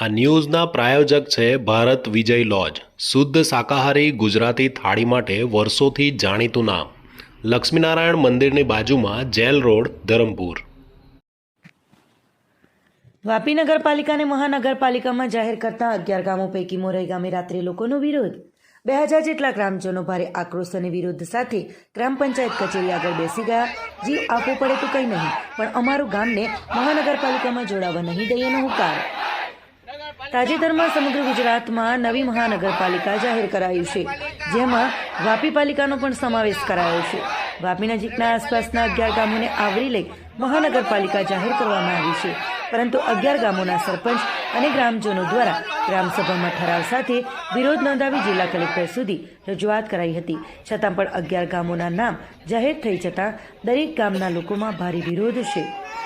આ ન્યૂઝના પ્રાયોજક છે ભારત વિજય લોજ. શુદ્ધ શાકાહારી ગુજરાતી થાળી માટે વર્ષોથી જાણીતું નામ. લક્ષ્મીનારાયણ મંદિરની બાજુમાં જેલ રોડ, ધરમપુર. વાપી નગરપાલિકાને મહાનગરપાલિકામાં જાહેર કરતા અગિયાર ગામો પૈકી મોરઈ ગામે રાત્રે લોકોનો વિરોધ. બે હજાર જેટલા ગ્રામજનો ભારે આક્રોશ અને વિરોધ સાથે ગ્રામ પંચાયત કચેરી આગળ બેસી ગયા. જીવ આપવો પડે તો કંઈ નહીં, પણ અમારું ગામને મહાનગરપાલિકામાં જોડાવા નહીં દઈએનો હુકાર. તાજેતરમાં સમગ્ર ગુજરાતમાં નવી મહાનગરપાલિકા જાહેર કરાયું છે, જેમાં વાપી પાલિકાનો પણ સમાવેશ કરાયો છે. વાપી નજીકના આસપાસના અગિયાર ગામોને આવરી લઈ મહાનગરપાલિકા જાહેર કરવામાં આવી છે. પરંતુ અગિયાર ગામોના સરપંચ અને ગ્રામજનો દ્વારા ગ્રામસભામાં ઠરાવ સાથે વિરોધ નોંધાવી જિલ્લા કલેક્ટર સુધી રજૂઆત કરાઈ હતી. છતાં પણ અગિયાર ગામોના નામ જાહેર થઈ જતાં દરેક ગામના લોકોમાં ભારે વિરોધ છે.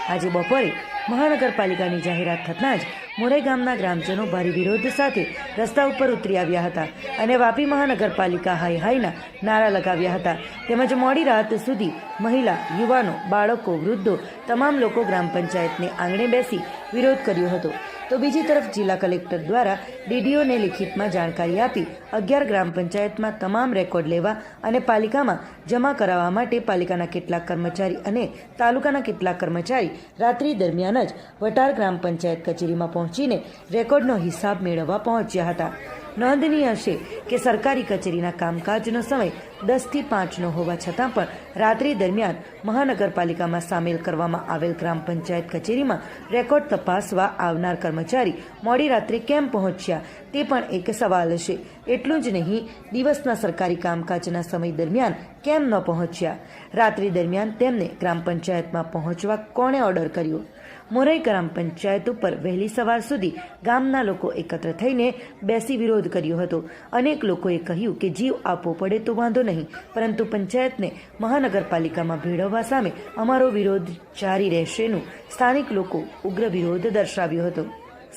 આજે બપોરે મહાનગરપાલિકાની જાહેરાત થતાં જ મોરાઈ ગામના ગ્રામજનો ભારે વિરોધ સાથે રસ્તા ઉપર ઉતરી આવ્યા હતા અને વાપી મહાનગરપાલિકા હાઈ હાઈના નારા લગાવ્યા હતા. તેમજ મોડી રાત સુધી મહિલા, યુવાનો, બાળકો, વૃદ્ધો, તમામ લોકો ગ્રામ પંચાયતને આંગણે બેસી વિરોધ કર્યો હતો. તો બીજી તરફ જિલ્લા કલેક્ટર દ્વારા ડીડીઓને લિખિતમાં જાણકારી આપી અગિયાર ગ્રામ પંચાયતમાં તમામ રેકોર્ડ લેવા અને પાલિકામાં જમા કરાવવા માટે પાલિકાના કેટલાક કર્મચારી અને તાલુકાના કેટલાક કર્મચારી રાત્રિ દરમિયાન જ વટાર ગ્રામ પંચાયત કચેરીમાં પહોંચીને રેકોર્ડનો હિસાબ મેળવવા પહોંચ્યા હતા. નોંધનીય છે કે સરકારી કચેરીના કામકાજનો સમય દસથી પાંચનો હોવા છતાં પણ રાત્રિ દરમિયાન મહાનગરપાલિકામાં સામેલ કરવામાં આવેલ ગ્રામ પંચાયત કચેરીમાં રેકોર્ડ તપાસવા આવનાર કર્મચારી મોડી રાત્રે કેમ પહોંચ્યા તે પણ એક સવાલ છે. એટલું જ નહીં, દિવસના સરકારી કામકાજના સમય દરમિયાન કેમ ન પહોંચ્યા? રાત્રિ દરમિયાન તેમને ગ્રામ પંચાયતમાં પહોંચવા કોણે ઓર્ડર કર્યો? મોરાઈ ગ્રામ પંચાયત ઉપર વહેલી સવાર સુધી ગામના લોકો એકત્ર થઈને બેસી વિરોધ કર્યો હતો. અનેક લોકોએ કહ્યું કે જીવ આપવો પડે તો વાંધો નહીં, પરંતુ પંચાયતને મહાનગરપાલિકામાં ભેળવવા સામે અમારો વિરોધ જારી રહેશેનું સ્થાનિક લોકો ઉગ્ર વિરોધ દર્શાવ્યો હતો.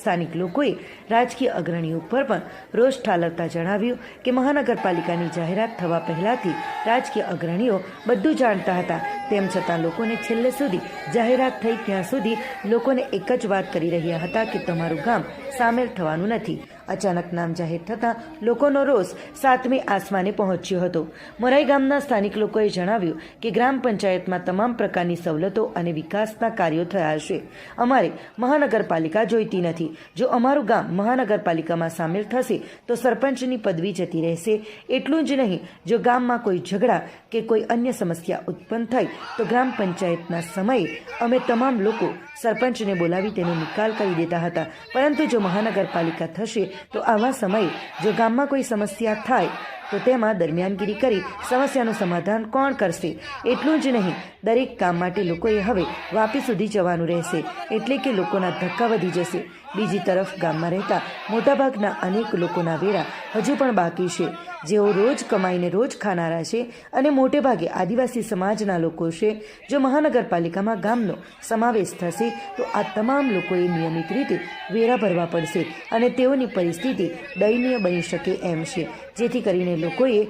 સ્થાનિક લોકોએ રાજકીય અગ્રણીઓ પર પણ રોષ ઠાલવતા જણાવ્યું કે મહાનગરપાલિકાની જાહેરાત થવા પહેલાંથી રાજકીય અગ્રણીઓ બધું જાણતા હતા. તેમ છતાં લોકોને છેલ્લે સુધી જાહેરાત થઈ ત્યાં સુધી લોકોને એક જ વાત કરી રહ્યા હતા કે તમારું ગામ સામેલ થવાનું નથી. અચાનક નામ જાહેર થતાં લોકોનો રોષ સાતમી આસમાને પહોંચ્યો હતો. મોરાઈ ગામના સ્થાનિક લોકોએ જણાવ્યું કે ગ્રામ પંચાયતમાં તમામ પ્રકારની સવલતો અને વિકાસના કાર્યો થયા છે અમારે મહાનગરપાલિકા જોઈતી નથી. જો અમારું ગામ મહાનગરપાલિકામાં સામેલ થશે, તો સરપંચની પદવી જતી રહેશે. એટલું જ નહીં, જો ગામમાં કોઈ ઝઘડા કે કોઈ અન્ય સમસ્યા ઉત્પન્ન થાય તો ગ્રામ પંચાયતના સમયે અમે તમામ લોકો સરપંચને બોલાવી તેનો નિકાલ કરી દેતા હતા. પરંતુ જો મહાનગરપાલિકા થશે, તો આવા સમયે જો ગામમાં કોઈ સમસ્યા થાય તો તેમાં દરમિયાનગીરી કરી સમસ્યાનું સમાધાન કોણ કરશે? એટલું જ નહીં, દરેક કામ માટે લોકોએ હવે વાપી સુધી જવાનું રહેશે, એટલે કે લોકોના ધક્કા વધી જશે. બીજી તરફ ગામમાં રહેતા મોટાભાગના અનેક લોકોના વેરા હજુ પણ બાકી છે. જેઓ રોજ કમાઈને રોજ ખાનારા છે અને મોટે ભાગે આદિવાસી સમાજના લોકો છે. જો મહાનગરપાલિકામાં ગામનો સમાવેશ થશે, તો આ તમામ લોકોએ નિયમિત રીતે વેરા ભરવા પડશે અને તેઓની પરિસ્થિતિ દયનીય બની શકે એમ છે. જેથી કરીને લોકોએ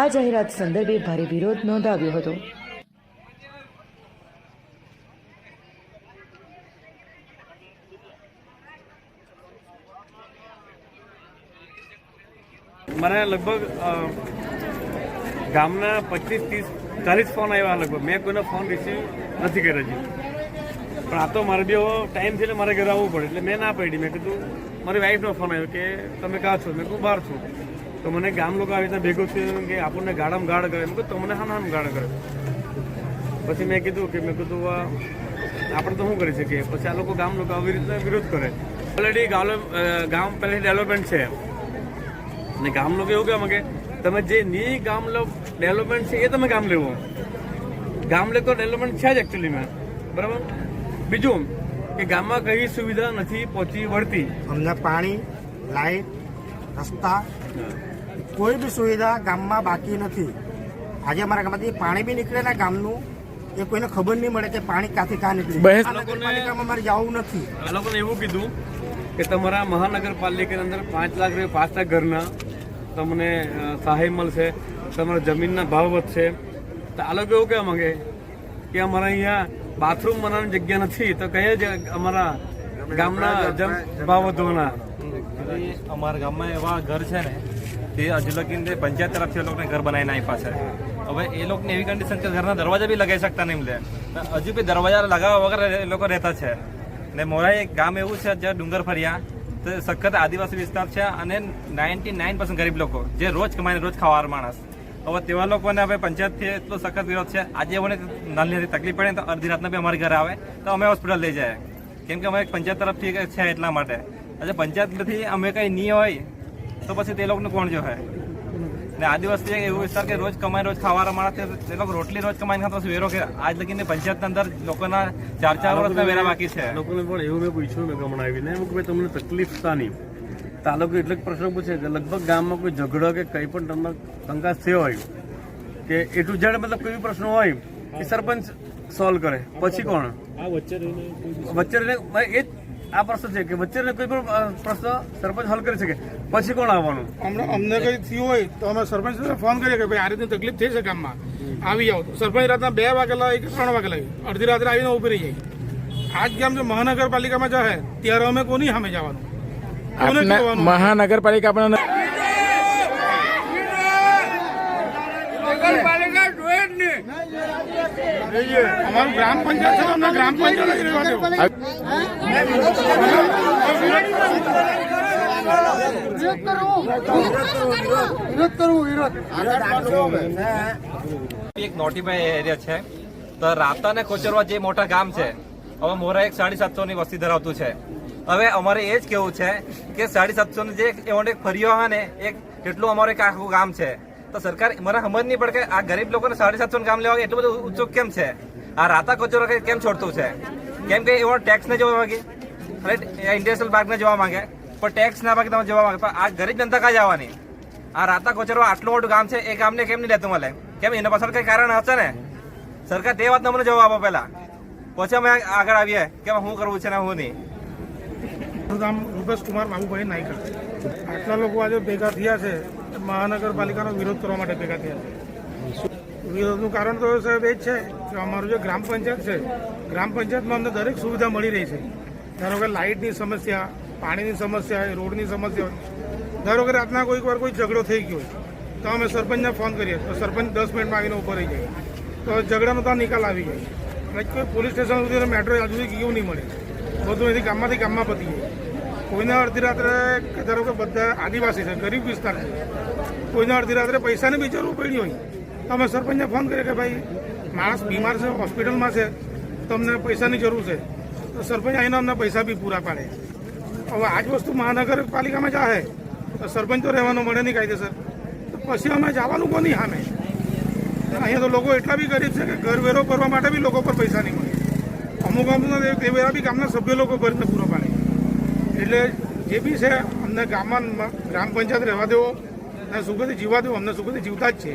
આ જાહેરાત સંદર્ભે ભારે વિરોધ નોંધાવ્યો હતો. મને લગભગ ગામના પચીસ ત્રીસ, ચાલીસ ફોન આવ્યા લગભગ. મેં કોઈનો ફોન રિસીવ નથી કર્યો હજી. પણ આ તો મારે બી ટાઈમ છે એટલે મારે ઘરે આવવું પડે. એટલે મેં ના પડી. મેં કીધું, મારી વાઈફનો ફોન આવ્યો કે, તમે કાં છો? મેં કહું બહાર છું. તો મને ગામ લોકો આવી રીતના ભેગું થયું કે આપણને ગાડામાં ગાળ કરે. મેં કીધું તમને હા નામ ગાળ કરે. પછી મેં કીધું કે મેં કીધું આપણે તો શું કરી શકીએ? પછી આ લોકો ગામ લોકો આવી રીતના વિરોધ કરે. ઓલરેડી ગામ ગામ પહેલાંથી ડેવલપમેન્ટ છે. અને ગામ લોકો એવું કહેવા કે તમે જે ની ગામ ડેવલપમેન્ટ છે એ તમે ગામ લેવો. ગામ લોકો ડેવલપમેન્ટ છે જ એકચ્યુઅલીમાં બરાબર? બીજું કે ગામમાં કઈ સુવિધા નથી પહોંચી વળતી. અમને પાણી લાઈટ રસ્તા કોઈ બી સુવિધા ગામમાં બાકી નથી. આજે અમારા ગામમાંથી પાણી બી નીકળે ને ગામનું. એ કોઈને ખબર નહીં મળે કે પાણી ક્યાંથી ક્યાં નીકળે. બહેસ આ નગરપાલિકામાં અમારે જવું નથી. આ લોકોને એવું કીધું કે તમારા મહાનગરપાલિકાની અંદર પાંચ લાખ રૂપિયા પાંચ લાખ ઘરના તમને સહાય મળશે તમારા જમીનના ભાવ વધશે. તો આ લોકો એવું કહેવા માંગે કે અમારા અહીંયા બાથરૂમ બનાવવાની જગ્યા નથી તો કયા જ અમારા ગામના જમ ભાવ વધવાના? અમારા ગામમાં એવા ઘર છે ને તે હજુ લગીન પંચાયત તરફથી એ લોકોને ઘર બનાવીને આપ્યા છે. હવે એ લોકોને એવી કન્ડિશન કે ઘરના દરવાજા બી લગાવી શકતા નહીં લે હજુ બી દરવાજા લગાવવા વગર એ લોકો રહેતા છે. ને મોરા એક ગામ એવું છે જ્યાં ડુંગર ફર્યા, તો સખત આદિવાસી વિસ્તાર છે અને નાઇન્ટી નાઇન ગરીબ લોકો જે રોજ કમાઈને રોજ ખાવાર માણસ. હવે તેવા લોકોને હવે પંચાયતથી એટલો સખત વિરોધ છે. આજે અમને નાની તકલીફ પડે તો અડધી રાતના બી અમારી ઘરે આવે, તો અમે હોસ્પિટલ લઈ જાય. કેમ કે અમે પંચાયત તરફથી છે એટલા માટે. આજે પંચાયતથી અમે કંઈ નહીં હોય તો પછી તે લોકોને કોણ જો ને આદિવાસી એવું વિસ્તાર કે રોજ કમાઈ રોજ ખાવાના માણસ તે લોકો રોટલી રોજ કમાઈને ખાતા પછી વેરો કે આજ લગીને પંચાયતની અંદર લોકોના ચાર ચાર વર્ષના વેરા બાકી છે. લોકોને પણ એવું મેં પૂછ્યું મેં હમણાં આવીને કે ભાઈ તમને તકલીફ શાની? નહીં તાલુકો એટલે પ્રશ્ન પૂછે કે લગભગ ગામમાં કોઈ ઝઘડો કે કંઈ પણ તમને કંકાસ થયો હોય કે એટલું ટુ મતલબ કોઈ પ્રશ્ન હોય કે સરપંચ સોલ્વ કરે. પછી કોણ? વચ્ચે રહીને ભાઈ એ જ આ પ્રશ્ન છે કે વચ્ચે કોઈ પણ પ્રશ્ન સરપંચ હલ કરી શકે. પછી કોણ આવવાનું? અમને અમને કઈ થયું હોય તો અમે સરપંચ ફોન કરીએ કે ભાઈ આ રીતની તકલીફ થઈ છે ગામમાં આવી જાઓ. તો સરપંચ રાતના બે વાગે લાવે કે ત્રણ વાગે લાવી. અડધી રાત્રે આવીને ઊભી રહી જાય. આજ ગામ જો મહાનગરપાલિકામાં જાય ત્યારે અમે કોની સામે જવાનું? મહાનગરપાલિકા પણ અમારું ગ્રામ પંચાયત છે અમને ગ્રામ પંચાયત જ રહેવા દો. એક નોટીફાઈ એરિયા છે. તો રાતા ને કોચરવા જે મોટા ગામ છે હવે મોરા એક સાડી સાતસો ની વસ્તી ધરાવતું છે. હવે અમારે એ જ કેવું છે કે સાડી સાતસો ની જે એવો એક ફરિયો હોય ને એક કેટલું અમારે એક આખું ગામ છે. તો સરકાર મને સમજ નહીં પડે કે આ ગરીબ લોકોને સાડી સાતસો ગામ લેવા એટલું બધું ઉત્સુક કેમ છે? આ રાતા કોચરો કેમ છોડતું છે? કેમ કે એવો ટેક્સ ને જોવા માંગે, અને ઇન્ડસ્ટ્રીયલ પાર્ક ને જોવા માંગે, પણ ટેક્સ ના ભાગે તમે જોવા માંગે, પણ આ ગરીબ જનતા કાં જવાની? આ રાતા કોચરવા આટલું મોટું ગામ છે, એ ગામને કેમ નહીં લેતું મળે? કેમ એના પાછળ કઈ કારણ હશે ને? સરકાર તે વાતનો મને જવાબ આપો પહેલાં. પછી અમે આગળ આવીએ કે શું કરવું છે ને શું નહીં. મારું નામ રૂપેશ કુમાર બાબુભાઈ નાયકર આટલા લોકો આજે ભેગા થયા છે મહાનગરપાલિકાનો વિરોધ કરવા માટે ભેગા થયા છે. વિરોધનું કારણ તો સાહેબ એ જ છે કે અમારું જે ગ્રામ પંચાયત છે, ગ્રામ પંચાયતમાં અમને દરેક સુવિધા મળી રહી છે. ધારો કે લાઇટની સમસ્યા, પાણીની સમસ્યા રોડની સમસ્યા, ધારો કે રાતના કોઈક વાર કોઈ ઝઘડો થઈ ગયો તો અમે સરપંચને ફોન કરીએ, તો સરપંચ દસ મિનિટમાં આવીને ઊભો રહી જાય. તો ઝઘડાનો તો નિકાલ આવી જાય કોઈ પોલીસ સ્ટેશન સુધી મેટ્રો હજુ સુધી ગયું નહીં મળે. બધું એથી ગામમાંથી ગામમાં પતી જાય કોઈને અડધી રાત્રે, ધારો કે બધા આદિવાસી છે, ગરીબ વિસ્તાર છે કોઈને અડધી રાત્રે પૈસાની બી જરૂર પડી હોય. તમે સરપંચને ફોન કરીએ કે ભાઈ, માણસ બીમાર છે, હોસ્પિટલમાં છે, તમને પૈસાની જરૂર છે. તો સરપંચ આવીને અમને પૈસા બી પૂરા પાડે. હવે આ જ વસ્તુ મહાનગરપાલિકામાં જાહે તો સરપંચ તો રહેવાનો મળે નહીં કાયદેસર. તો પછી અમે જવાનું કોની સામે? અહીંયા તો લોકો એટલા બી ગરીબ છે કે ઘર વેરો ભરવા માટે બી લોકો પર પૈસા નહીં મળે. અમુક અમુક તે વેરા બી ગામના સભ્ય લોકો ભરીને પૂરો પાડે. એટલે જે બી છે, અમને ગામમાં ગ્રામ પંચાયત રહેવા દેવો. અને સુખેથી જીવવા દઉં અમને સુખેથી જીવતા જ છે.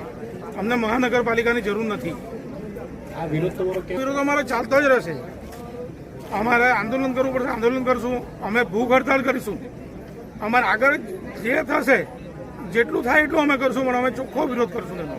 અમને મહાનગરપાલિકાની જરૂર નથી. વિરોધ અમારો ચાલતો જ રહેશે. અમારે આંદોલન કરવું પડશે આંદોલન કરશું. અમે ભૂખ હડતાળ કરીશું. અમારે આગળ જે થશે જેટલું થાય એટલું અમે કરશું પણ અમે ચોખ્ખો વિરોધ કરશું એનો.